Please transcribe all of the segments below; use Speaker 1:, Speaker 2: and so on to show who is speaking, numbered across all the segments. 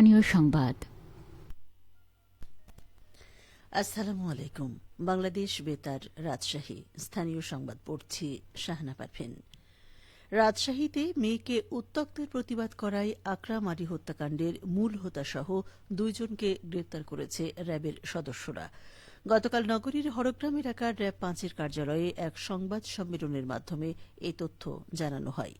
Speaker 1: স্থানীয় সংবাদ।
Speaker 2: আসসালামু আলাইকুম। বাংলাদেশ বেতার রাজশাহী। স্থানীয় সংবাদ পড়ছি শাহনা পারভিন রাজশাহীতে মেয়েকে উত্তক্তের প্রতিবাদ করায় আকরাম আলী হত্যাকাণ্ডের মূল হোতাসহ দুইজনকে গ্রেপ্তার করেছে র্যাবের সদস্যরা। গতকাল নগরীর হরগ্রাম এলাকার র্যাব পাঁচের কার্যালয়ে এক সংবাদ সম্মেলনের মাধ্যমে এই তথ্য জানানো হয়।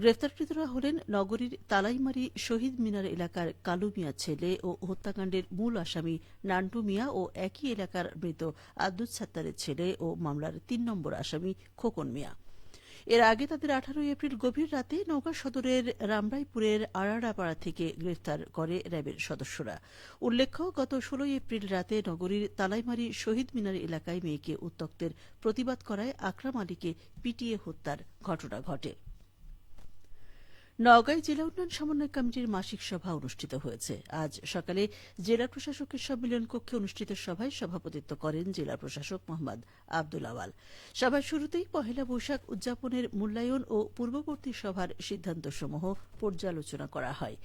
Speaker 2: গ্রেফতারকৃতরা হলেন নগরীর তালাইমারি শহীদ মিনার এলাকার কালু মিয়া ছেলে ও হত্যাকাণ্ডের মূল আসামি নান্টু মিয়া ও একই এলাকার মৃত আব্দুল সাত্তারের ছেলে ও মামলার তিন নম্বর আসামি খোকন মিয়া। এর আগে তাদের আঠারোই এপ্রিল গভীর রাতে নৌকা সদরের রামরাইপুরের আড়াড়াপাড়া থেকে গ্রেফতার করে র্যাবের সদস্যরা। উল্লেখ্য, গত ষোলোই এপ্রিল রাতে নগরীর তালাইমারি শহীদ মিনার এলাকায় মেয়েকে উত্তক্তের প্রতিবাদ করায় আকরাম আলীকে পিটিয়ে হত্যার ঘটনা ঘটে। নওগাঁয় জেলা উন্নয়ন সমন্বয় কমিটির মাসিক সভা অনুষ্ঠিত হয়েছে। আজ সকালে জেলা প্রশাসকের সম্মেলন কক্ষে অনুষ্ঠিত সভায় সভাপতিত্ব করেন জেলা প্রশাসক মোহাম্মদ আব্দুল আওয়াল। সভার শুরুতেই পহেলা বৈশাখ উদযাপনের মূল্যায়ন ও পূর্ববর্তী সভার সিদ্ধান্তসমূহ পর্যালোচনা করা হয়।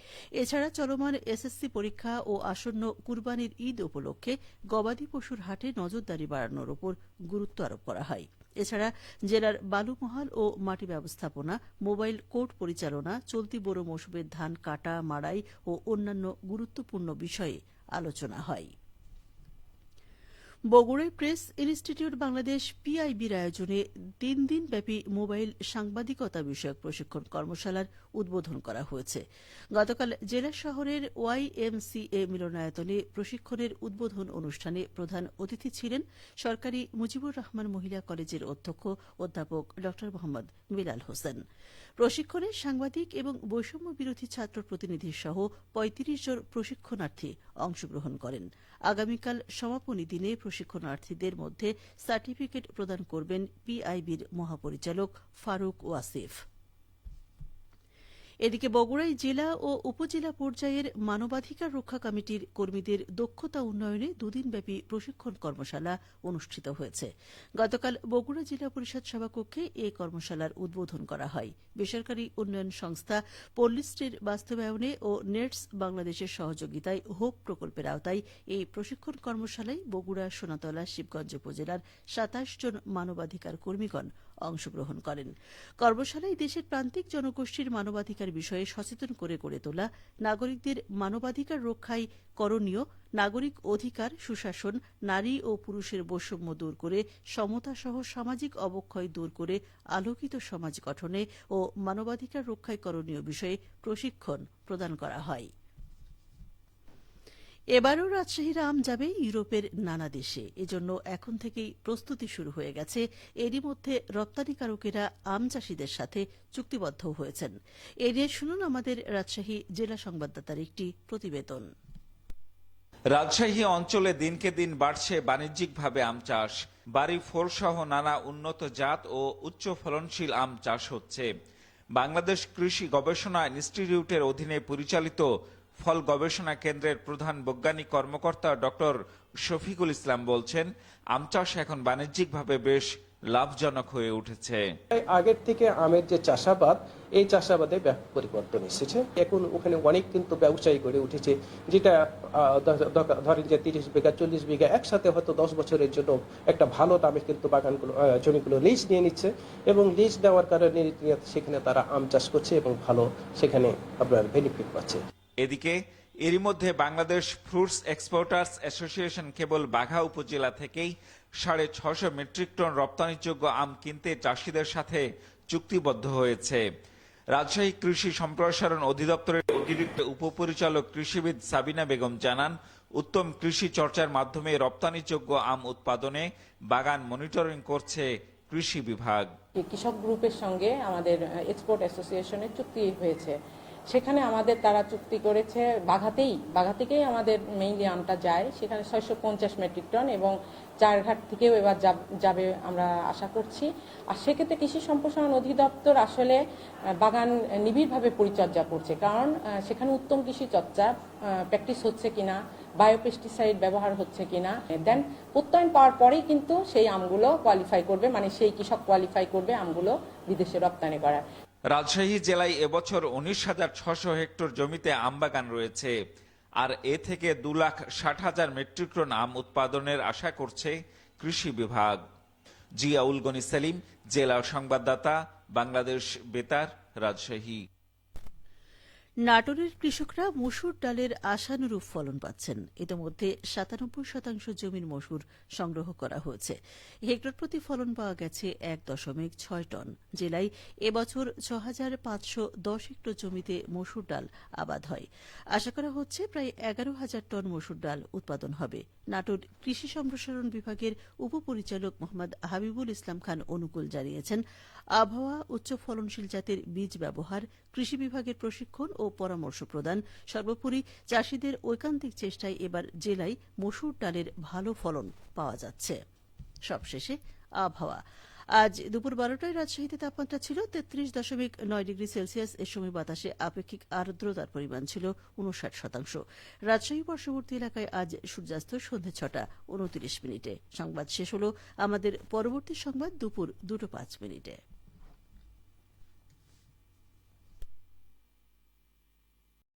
Speaker 2: এছাড়া চলমান এসএসসি পরীক্ষা ও আসন্ন কুরবানির ঈদ উপলক্ষে গবাদি পশুর হাটে নজরদারি বাড়ানোর উপর গুরুত্ব আরোপ করা হয়। এছাড়া জেলার বালুমহাল ও মাটি ব্যবস্থাপনা, মোবাইল কোর্ট পরিচালনা, চলতি বোরো মৌসুমের ধান কাটা, মাড়াই ও অন্যান্য গুরুত্বপূর্ণ বিষয়ে আলোচনা হয়। বগুড়ায় প্রেস ইনস্টিটিউট বাংলাদেশ পিআইবির আয়োজনে তিন দিন ব্যাপী মোবাইল সাংবাদিকতা বিষয়ক প্রশিক্ষণ কর্মশালার উদ্বোধন করা হয়েছে। গতকাল জেলা শহরের ওয়াইএমসিএ মিলনায়তনে প্রশিক্ষণের উদ্বোধন অনুষ্ঠানে প্রধান অতিথি ছিলেন সরকারি মুজিবুর রহমান মহিলা কলেজের অধ্যক্ষ অধ্যাপক ড. মোহাম্মদ বিলাল হোসেন। প্রশিক্ষণে সাংবাদিক এবং বৈষম্য বিরোধী ছাত্র প্রতিনিধি সহ পঁয়ত্রিশ জন প্রশিক্ষণার্থী অংশগ্রহণ করেন। আগামীকাল সমাপনী দিনে প্রশিক্ষণার্থীদের মধ্যে সার্টিফিকেট প্রদান করবেন পিআইবির মহাপরিচালক ফারুক ওয়াসিফ। এদিকে বগুড়ায় জেলা ও উপজেলা পর্যায়ের মানবাধিকার রক্ষা কমিটির কর্মীদের দক্ষতা উন্নয়নে দুদিনব্যাপী প্রশিক্ষণ কর্মশালা অনুষ্ঠিত হয়েছে। গতকাল বগুড়া জেলা পরিষদ সভাকক্ষে এই কর্মশালার উদ্বোধন করা হয়। বেসরকারি উন্নয়ন সংস্থা পল্লিস্ট্রির বাস্তবায়নে ও নেটস বাংলাদেশের সহযোগিতায় হোপ প্রকল্পের আওতায় এই প্রশিক্ষণ কর্মশালায় বগুড়া সোনাতলা, শিবগঞ্জ উপজেলার সাতাশ জন মানবাধিকার কর্মীগণ অংশগ্রহণ করেন। কর্মশালায় দেশের প্রান্তিক জনগোষ্ঠীর মানবাধিকার বিষয়ে সচেতন করে গড়ে তোলা, নাগরিকদের মানবাধিকার রক্ষায় করণীয়, নাগরিক অধিকার, সুশাসন, নারী ও পুরুষের বৈষম্য দূর করে, সমতাসহ সামাজিক অবক্ষয় দূর করে আলোকিত সমাজ গঠনে ও মানবাধিকার রক্ষায় করণীয় বিষয়ে প্রশিক্ষণ প্রদান করা হয়। এবারও রাজশাহীর আম যাবে ইউরোপের নানা দেশে। এজন্য এখন থেকেই প্রস্তুতি শুরু হয়ে গেছে। এরই মধ্যে রপ্তানিকারকেরা আম চাষিদের সাথে চুক্তিবদ্ধ হয়েছেন। এ নিয়ে শুনুন আমাদের রাজশাহী জেলা সংবাদদাতার একটি প্রতিবেদন।
Speaker 3: রাজশাহী অঞ্চলে দিনকে দিন বাড়ছে বাণিজ্যিকভাবে আম চাষ। বাড়ি ফল সহ নানা উন্নত জাত ও উচ্চ ফলনশীল আম চাষ হচ্ছে। বাংলাদেশ কৃষি গবেষণা ইনস্টিটিউটের অধীনে পরিচালিত ফল গবেষণা কেন্দ্রের প্রধান বৈজ্ঞানিক কর্মকর্তা ডক্টর শফিকুল ইসলাম বলছেন, আম চাষ এখন বাণিজ্যিকভাবে বেশ লাভজনক হয়ে উঠেছে।
Speaker 4: আগের থেকে আমের যে চাষাবাদ, এই চাষাবাদে ব্যাপক পরিবর্তন এসেছে। এখন ওখানে অনেক কিন্তু ব্যবসায়ী গড়ে উঠেছে, যেটা ধরেন যে তিরিশ বিঘা, চল্লিশ বিঘা একসাথে হয়তো দশ বছরের জন্য একটা ভালো দামে কিন্তু বাগানগুলো জমিগুলো লিজ নিয়ে নিচ্ছে এবং লিজ দেওয়ার কারণে সেখানে তারা আম চাষ করছে এবং ভালো সেখানে আপনার বেনিফিট পাচ্ছে।
Speaker 3: এদিকে, এরই মধ্যে বাংলাদেশ ফ্রুটস এক্সপোর্টার্স অ্যাসোসিয়েশন কেবল বাঘা উপজেলা থেকেই সাড়ে ছশো মেট্রিক টন রপ্তানিযোগ্য আম কিনতে চাষিদের সাথে চুক্তিবদ্ধ হয়েছে। রাজশাহী কৃষি সম্প্রসারণ অধিদপ্তরের অতিরিক্ত উপপরিচালক কৃষিবিদ সাবিনা বেগম জানান, উত্তম কৃষি চর্চার মাধ্যমে রপ্তানিযোগ্য আম উৎপাদনে বাগান মনিটরিং করছে কৃষি বিভাগ।
Speaker 5: কৃষক গ্রুপের সঙ্গে আমাদের এক্সপোর্ট অ্যাসোসিয়েশনের চুক্তি হয়েছে। সেখানে আমাদের তারা চুক্তি করেছে বাঘাতেই। বাঘা থেকেই আমাদের মেইনলি আমটা যায়, সেখানে ছয়শো পঞ্চাশ মেট্রিক টন এবং চারঘাট থেকেও এবার যাবে আমরা আশা করছি। আর সেক্ষেত্রে কৃষি সম্প্রসারণ অধিদপ্তর আসলে বাগান নিবিড়ভাবে পরিচর্যা করছে। কারণ সেখানে উত্তম কৃষি চর্চা প্র্যাকটিস হচ্ছে কিনা বায়োপেস্টিসাইড ব্যবহার হচ্ছে কিনা দেন প্রত্যয়ন পাওয়ার পরেই কিন্তু সেই আমগুলো কোয়ালিফাই করবে মানে সেই কৃষক কোয়ালিফাই করবে আমগুলো বিদেশে রপ্তানি করার
Speaker 3: রাজশাহী জেলায় এবছর উনিশ হাজার ছশো হেক্টর জমিতে আমবাগান রয়েছে। আর এ থেকে দু লাখ ষাট হাজার মেট্রিক টন আম উৎপাদনের আশা করছে কৃষি বিভাগ। জিয়াউল গনি সেলিম, জেলা সংবাদদাতা, বাংলাদেশ বেতার, রাজশাহী।
Speaker 2: নাটোরের কৃষকরা মসুর ডালের আশানুরূপ ফলন পাচ্ছেন। ইতিমধ্যে সাতানব্বই শতাংশ জমির মসুর সংগ্রহ করা হয়েছে। হেক্টর প্রতি ফলন পাওয়া গেছে এক দশমিক ছয় টন। জেলায় এবছর ছ হাজার পাঁচশো দশ হেক্টর জমিতে মসুর ডাল আবাদ হয়। আশা করা হচ্ছে প্রায় এগারো হাজার টন মসুর ডাল উৎপাদন হবে। নাটোর কৃষি সম্প্রসারণ বিভাগের উপপরিচালক মোহাম্মদ হাবিবুল ইসলাম খান অনুকূল জানিয়েছেন, আবহাওয়া উচ্চ ফলনশীল জাতের বীজ ব্যবহার কৃষি বিভাগের প্রশিক্ষণ ও পরামর্শ প্রদান। সর্বোপরি চাষিদের ঐকান্তিক চেষ্টায় এবার জেলায় মসুর ডালের ভালো ফলন পাওয়া যাচ্ছে। সবশেষে আবহাওয়া। আজ দুপুর বারোটায় রাজশাহীতে তাপমাত্রা ছিল তেত্রিশ দশমিক নয় ডিগ্রি সেলসিয়াস। এর সময় বাতাসে আপেক্ষিক আর্দ্রতার পরিমাণ ছিল উনষাট শতাংশ। রাজশাহী পার্শ্ববর্তী এলাকায় আজ সূর্যাস্ত সন্ধ্যে ছটা উনত্রিশ মিনিটে। সংবাদ শেষ হল আমাদের পরবর্তী সংবাদ দুপুর দুটো পাঁচ মিনিটে।